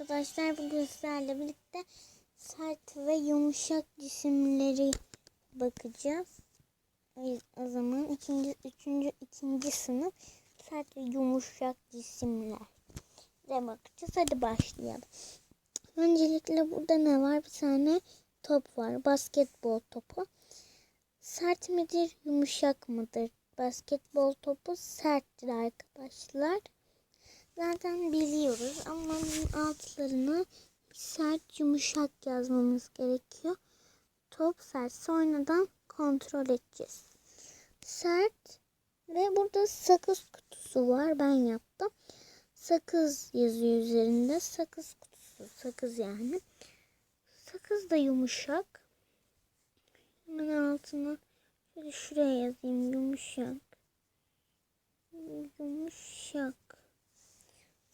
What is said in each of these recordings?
arkadaşlar bugün sizlerle birlikte sert ve yumuşak cisimleri bakacağız. O zaman ikinci, üçüncü, ikinci sınıf sert ve yumuşak cisimler de bakacağız. Hadi başlayalım. Öncelikle burada ne var? Bir tane top var. Basketbol topu. Sert midir, yumuşak mıdır? Basketbol topu serttir arkadaşlar. Zaten biliyoruz ama altlarını sert yumuşak yazmamız gerekiyor. Top sert sonradan kontrol edeceğiz. Sert ve burada sakız kutusu var. Ben yaptım. Sakız yazıyor üzerinde. Sakız kutusu. Sakız yani. Sakız da yumuşak. Hemen altına şöyle şuraya yazayım. Yumuşak. Yumuşak.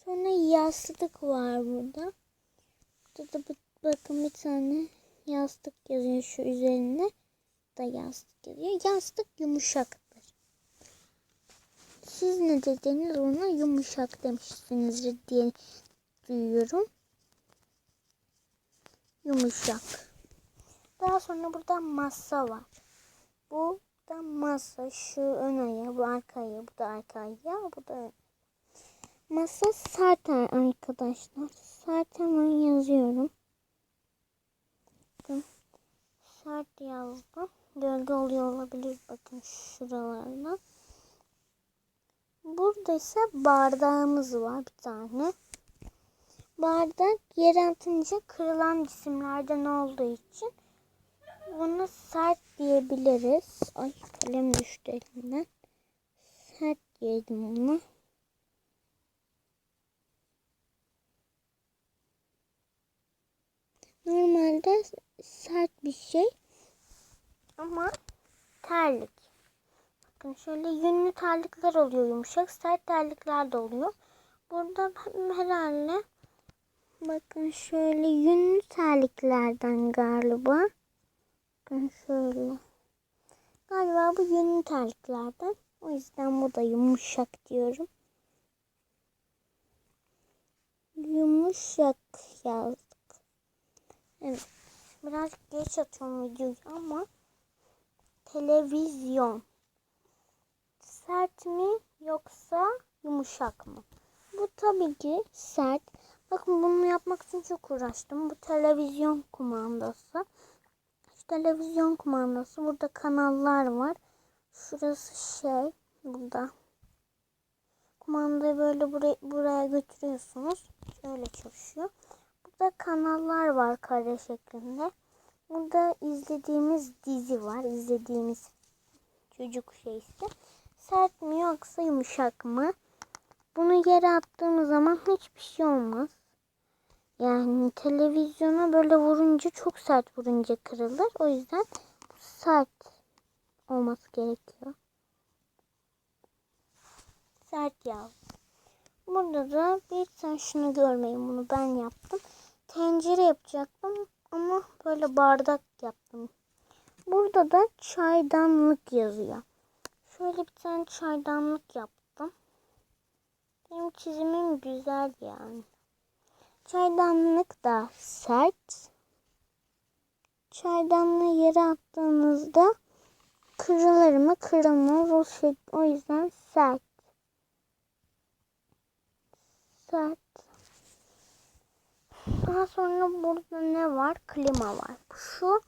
Sonra yastık var burada. Burada da bakın bir tane yastık yazıyor şu üzerinde. Da yastık yazıyor. Yastık yumuşaktır. Siz ne dediniz ona yumuşak demişsinizdir diye duyuyorum. Yumuşak. Daha sonra burada masa var. Bu da masa. Şu ön ayağı, bu arka ayağı, bu da arka ayağı, bu da ön Masa sert arkadaşlar. Hemen yazıyorum. Bakın. Sert yazdım. Gölge oluyor olabilir. Bakın şuralarda. Burada ise bardağımız var bir tane. Bardak yere atınca kırılan cisimlerden olduğu için bunu sert diyebiliriz. Ay kalem düştü elimden. Sert diyelim onu. Normalde sert bir şey ama terlik. Bakın şöyle yünlü terlikler oluyor yumuşak. Sert terlikler de oluyor. Burada herhalde bakın şöyle yünlü terliklerden galiba. Bakın şöyle. Galiba bu yünlü terliklerden. O yüzden bu da yumuşak diyorum. Yumuşak yazdım. Birazcık geç atıyorum videoyu ama televizyon sert mi yoksa yumuşak mı? Bu tabii ki sert. Bakın bunu yapmak için çok uğraştım. Bu televizyon kumandası. Şu televizyon kumandası. Burada kanallar var. Şurası şey. Burada. Kumandayı böyle buraya, buraya götürüyorsunuz. Şöyle çalışıyor. Burada kanallar var kare şeklinde. Burada izlediğimiz dizi var. İzlediğimiz çocuk şeysi. Sert mi yoksa yumuşak mı? Bunu yere attığımız zaman hiçbir şey olmaz. Yani televizyona böyle vurunca çok sert vurunca kırılır. O yüzden sert olması gerekiyor. Sert yağ. Burada da bir tane şunu görmeyin bunu ben yaptım tencere yapacaktım ama böyle bardak yaptım. Burada da çaydanlık yazıyor. Şöyle bir tane çaydanlık yaptım. Benim çizimim güzel yani. Çaydanlık da sert. Çaydanlığı yere attığınızda kırılır mı? Kırılmaz. O, şey, o yüzden sert. Sert. Daha sonra burada ne var? Klima var. Şu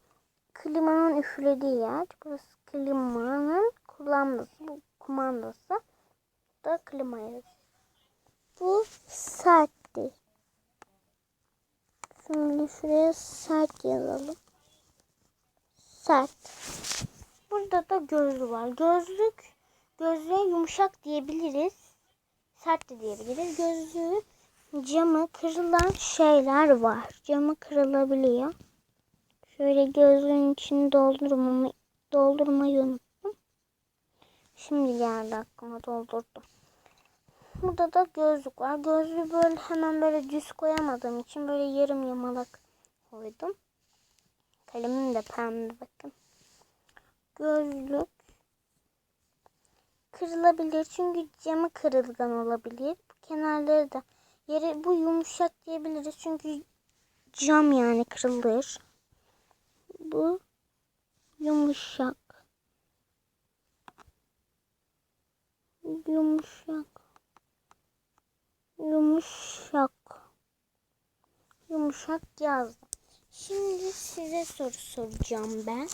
klimanın üflediği yer. Burası klimanın kullanması. Bu kumandası. Bu da klima yazıyor. Bu sertti. Şimdi şuraya sert yazalım. Sert. Burada da gözlü var. Gözlük gözlüğe yumuşak diyebiliriz. Sert de diyebiliriz. Gözlüğü camı kırılan şeyler var. Camı kırılabiliyor. Şöyle gözlüğün içini doldurmamı, doldurmayı unuttum. Şimdi geldi aklıma doldurdum. Burada da gözlük var. Gözlüğü böyle hemen böyle düz koyamadığım için böyle yarım yamalak koydum. Kalemim de pembe bakın. Gözlük kırılabilir çünkü camı kırılgan olabilir. Kenarları da Yeri bu yumuşak diyebiliriz çünkü cam yani kırılır. Bu yumuşak. Yumuşak. Yumuşak. Yumuşak yazdım. Şimdi size soru soracağım ben.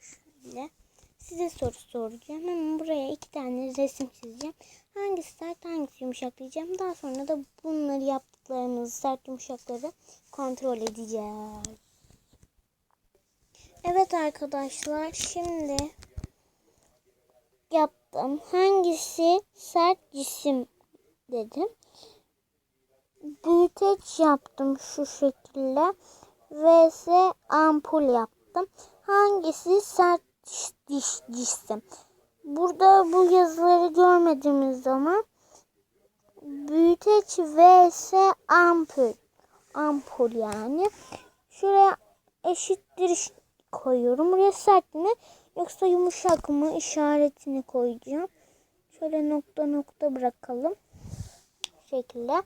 Şöyle. Size soru soracağım. Hemen buraya iki tane resim çizeceğim. Hangisi sert hangisi yumuşak diyeceğim. Daha sonra da bunları yaptıklarımızı sert yumuşakları kontrol edeceğiz. Evet arkadaşlar şimdi yaptım. Hangisi sert cisim dedim. Büyüteç yaptım şu şekilde. Vs ampul yaptım. Hangisi sert diş, diş cisim? Burada bu yazıları görmediğimiz zaman büyüteç vs ampul. Ampul yani. Şuraya eşittir koyuyorum. Buraya sert mi yoksa yumuşak mı işaretini koyacağım. Şöyle nokta nokta bırakalım. Bu şekilde.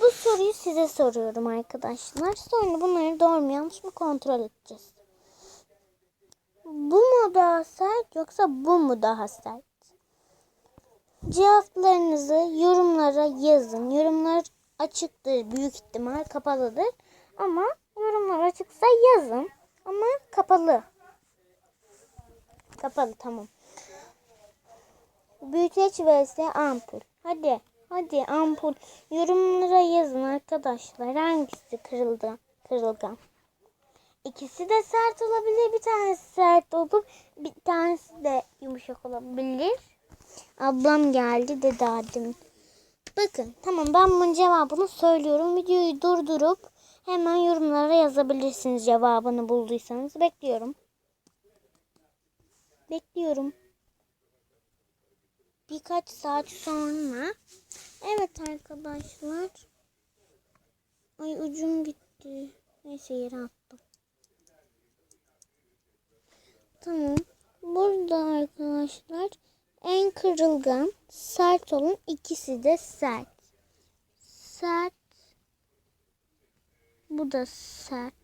Bu soruyu size soruyorum arkadaşlar. Sonra bunları doğru mu yanlış mı kontrol edeceğiz. Bu mu daha sert yoksa bu mu daha sert? Cevaplarınızı yorumlara yazın. Yorumlar açıktır büyük ihtimal kapalıdır. Ama yorumlar açıksa yazın. Ama kapalı. Kapalı tamam. Büyüteç vs ampul. Hadi. Hadi ampul. Yorumlara yazın arkadaşlar. Hangisi kırıldı? Kırılgan. İkisi de sert olabilir. Bir tanesi sert olup bir tanesi de yumuşak olabilir. Ablam geldi dedi adım. Bakın tamam ben bunun cevabını söylüyorum. Videoyu durdurup hemen yorumlara yazabilirsiniz cevabını bulduysanız. Bekliyorum. Bekliyorum. Birkaç saat sonra. Evet arkadaşlar. Ay ucum gitti. Neyse yere attım. Tamam. Burada arkadaşlar en kırılgan sert olan ikisi de sert. Sert. Bu da sert.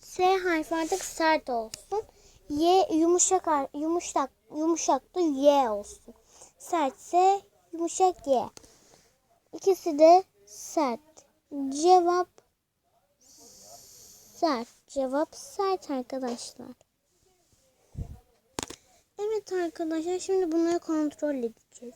S harfi artık sert olsun. Y yumuşak yumuşak yumuşak da Y olsun. Sertse yumuşak Y. İkisi de sert. Cevap sert. Cevap sert arkadaşlar. Evet arkadaşlar şimdi bunları kontrol edeceğiz.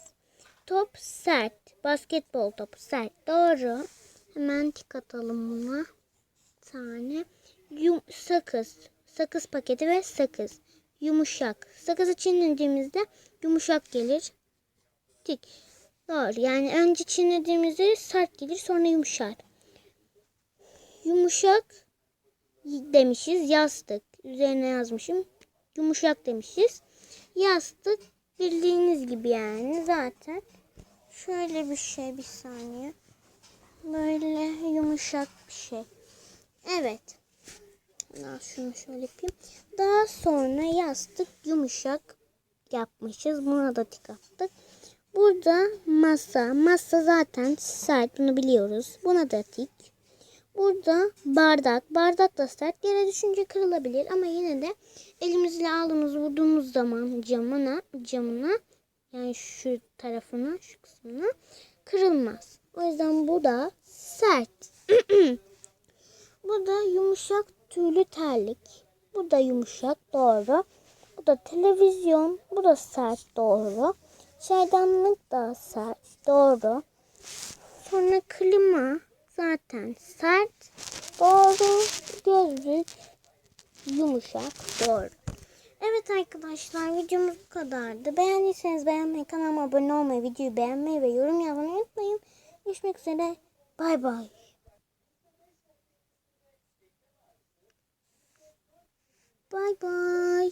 Top sert. Basketbol topu sert. Doğru. Hemen tik atalım buna. Bir tane. Yum sakız. Sakız paketi ve sakız. Yumuşak. Sakızı çiğnediğimizde yumuşak gelir. Tik. Doğru. Yani önce çiğnediğimizde sert gelir sonra yumuşar. Yumuşak demişiz. Yastık. Üzerine yazmışım. Yumuşak demişiz. Yastık bildiğiniz gibi yani zaten. Şöyle bir şey bir saniye. Böyle yumuşak bir şey. Evet. Daha şunu şöyle yapayım. Daha sonra yastık yumuşak yapmışız. Buna da tik attık. Burada masa. Masa zaten sert. Bunu biliyoruz. Buna da tik. Burada bardak. Bardak da sert. Yere düşünce kırılabilir ama yine de elimizle aldığımız vurduğumuz zaman camına camına yani şu tarafına şu kısmına kırılmaz. O yüzden bu da sert. bu da yumuşak tüylü terlik. Bu da yumuşak doğru. Bu da televizyon. Bu da sert doğru. Çaydanlık da sert doğru. Sonra klima zaten sert doğru. Gözlük yumuşak doğru. Evet arkadaşlar videomuz bu kadardı. Beğendiyseniz beğenmeyi, kanalıma abone olmayı, videoyu beğenmeyi ve yorum yazmayı unutmayın. Görüşmek üzere. Bay bay. Bay bay.